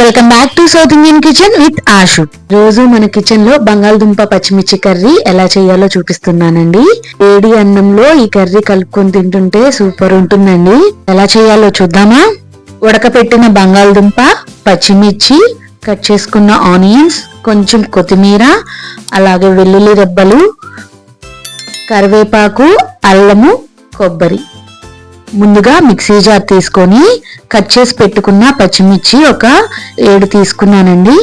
Welcome back to South Indian kitchen with Ashu రోజు మన కిచెన్లో బంగాళదుంప పచ్చిమిర్చి కర్రీ ఎలా చేయాలో చూపిస్తున్నానండి. వేడి అన్నంలో ఈ కర్రీ కలుపుకొని తింటుంటే సూపర్ ఉంటుందండి. ఎలా చేయాలో చూద్దామా? ఉడకపెట్టిన బంగాళదుంప పచ్చిమిర్చి కట్ చేసుకున్న ఆనియన్స్ కొంచెం కొత్తిమీర అలాగే వెల్లుల్లి రెబ్బలు కరివేపాకు అల్లము కొబ్బరి. ముందుగా మిక్సీ జార్ తీసుకొని కట్ చేసి పెట్టుకున్న పచ్చిమిర్చి ఒక ఏడు తీసుకున్నానండి.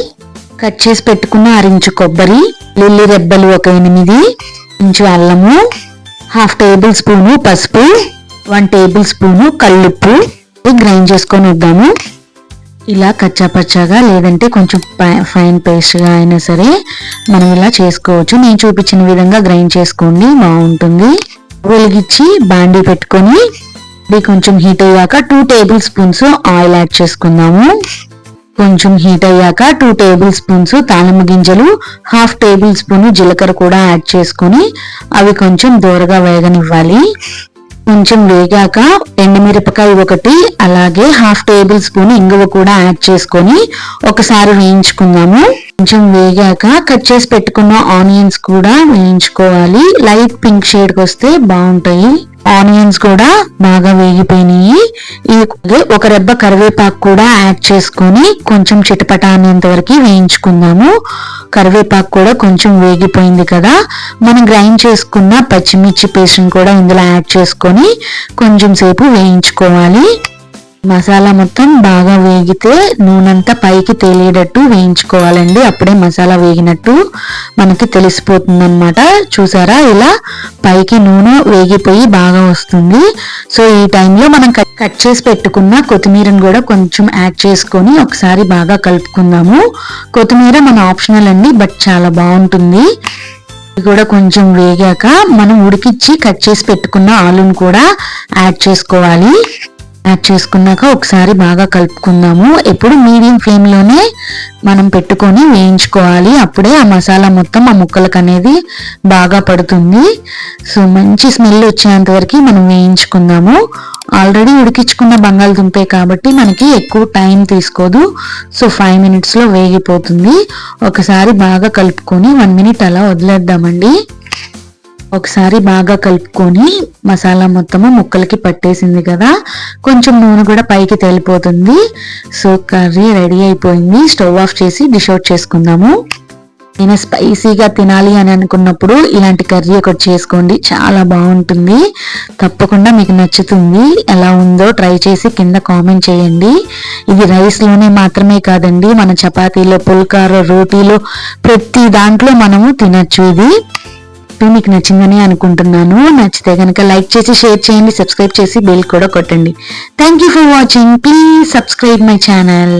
కట్ చేసి పెట్టుకున్న అరించు కొబ్బరి లిల్లీ రెబ్బలు ఒక ఎనిమిది ఇంచు అల్లము హాఫ్ టేబుల్ స్పూను పసుపు వన్ టేబుల్ స్పూను కల్లుప్పు. గ్రైండ్ చేసుకొని వద్దాము. ఇలా కచ్చాపచ్చాగా లేదంటే కొంచెం ఫైన్ పేస్ట్గా అయినా సరే మనం ఇలా చేసుకోవచ్చు. నేను చూపించిన విధంగా గ్రైండ్ చేసుకోండి బాగుంటుంది. వెలిగించి బాండీ పెట్టుకొని ఇది కొంచెం హీట్ అయ్యాక two tablespoons oil add చేసుకుందాము. కొంచెం హీట్ అయ్యాక టూ టేబుల్ స్పూన్స్ తాళింబ గింజలు హాఫ్ టేబుల్ స్పూన్ జీలకర్ర కూడా యాడ్ చేసుకొని అవి కొంచెం దూరగా వేగనివ్వాలి. కొంచెం వేగాక ఎండుమిరపకాయ ఒకటి అలాగే హాఫ్ టేబుల్ స్పూన్ ఇంగువ కూడా యాడ్ చేసుకొని ఒకసారి వేయించుకుందాము. కొంచెం వేగాక కట్ చేసి పెట్టుకున్న ఆనియన్స్ కూడా వేయించుకోవాలి. లైట్ పింక్ షేడ్కి వస్తే బాగుంటాయి. ఆనియన్స్ కూడా బాగా వేగిపోయినాయి. ఇది ఒక రెబ్బ కరివేపాకు కూడా యాడ్ చేసుకొని కొంచెం చిటపట అనేంత వరకు వేయించుకుందాము. కరివేపాకు కూడా కొంచెం వేగిపోయింది కదా. మనం గ్రైండ్ చేసుకున్న పచ్చిమిర్చి పేస్ట్ కూడా ఇందులో యాడ్ చేసుకొని కొంచెం సేపు వేయించుకోవాలి. మసాలా మొత్తం బాగా వేగితే నూనెంతా పైకి తేలియేటట్టు వేయించుకోవాలండి. అప్పుడే మసాలా వేగినట్టు మనకి తెలిసిపోతుంది అనమాట చూసారా ఇలా పైకి నూనె వేగిపోయి బాగా వస్తుంది. సో ఈ టైంలో మనం కట్ చేసి పెట్టుకున్న కొత్తిమీరను కూడా కొంచెం యాడ్ చేసుకొని ఒకసారి బాగా కలుపుకుందాము. కొత్తిమీర మన ఆప్షనల్ అండి బట్ చాలా బాగుంటుంది. ఇది కూడా కొంచెం వేగాక మనం ఉడికిచ్చి కట్ చేసి పెట్టుకున్న ఆలుని కూడా యాడ్ చేసుకోవాలి. యాడ్ చేసుకున్నాక ఒకసారి బాగా కలుపుకుందాము. ఎప్పుడు మీడియం ఫ్లేమ్లోనే మనం పెట్టుకొని వేయించుకోవాలి. అప్పుడే ఆ మసాలా మొత్తం ఆ ముక్కలకు అనేది బాగా పడుతుంది. సో మంచి స్మెల్ వచ్చేంత వరకు మనం వేయించుకుందాము. ఆల్రెడీ ఉడికించుకున్న బంగాళదుంపే కాబట్టి మనకి ఎక్కువ టైం తీసుకోదు. సో ఫైవ్ మినిట్స్లో వేగిపోతుంది. ఒకసారి బాగా కలుపుకొని వన్ మినిట్ అలా వదిలేద్దామండి. ఒకసారి బాగా కలుపుకొని మసాలా మొత్తము ముక్కలకి పట్టేసింది కదా కొంచెం నూనె కూడా పైకి తేలిపోతుంది. సో కర్రీ రెడీ అయిపోయింది. స్టవ్ ఆఫ్ చేసి డిష్ అవుట్ చేసుకుందాము. నేను స్పైసీగా తినాలి అని అనుకున్నప్పుడు ఇలాంటి కర్రీ ఒకటి చేసుకోండి. చాలా బాగుంటుంది. తప్పకుండా మీకు నచ్చుతుంది. ఎలా ఉందో ట్రై చేసి కింద కామెంట్ చేయండి. ఇది రైస్లోనే మాత్రమే కాదండి మన చపాతీలో పుల్కార రోటీలో ప్రతి దాంట్లో మనము తినచ్చు ఇది. రెసిపీ మీకు నచ్చిందని అనుకుంటున్నాను. నచ్చితే కనుక లైక్ చేసి షేర్ చేయండి సబ్స్క్రైబ్ చేసి బెల్ కూడా కొట్టండి. Thank you for watching please subscribe my channel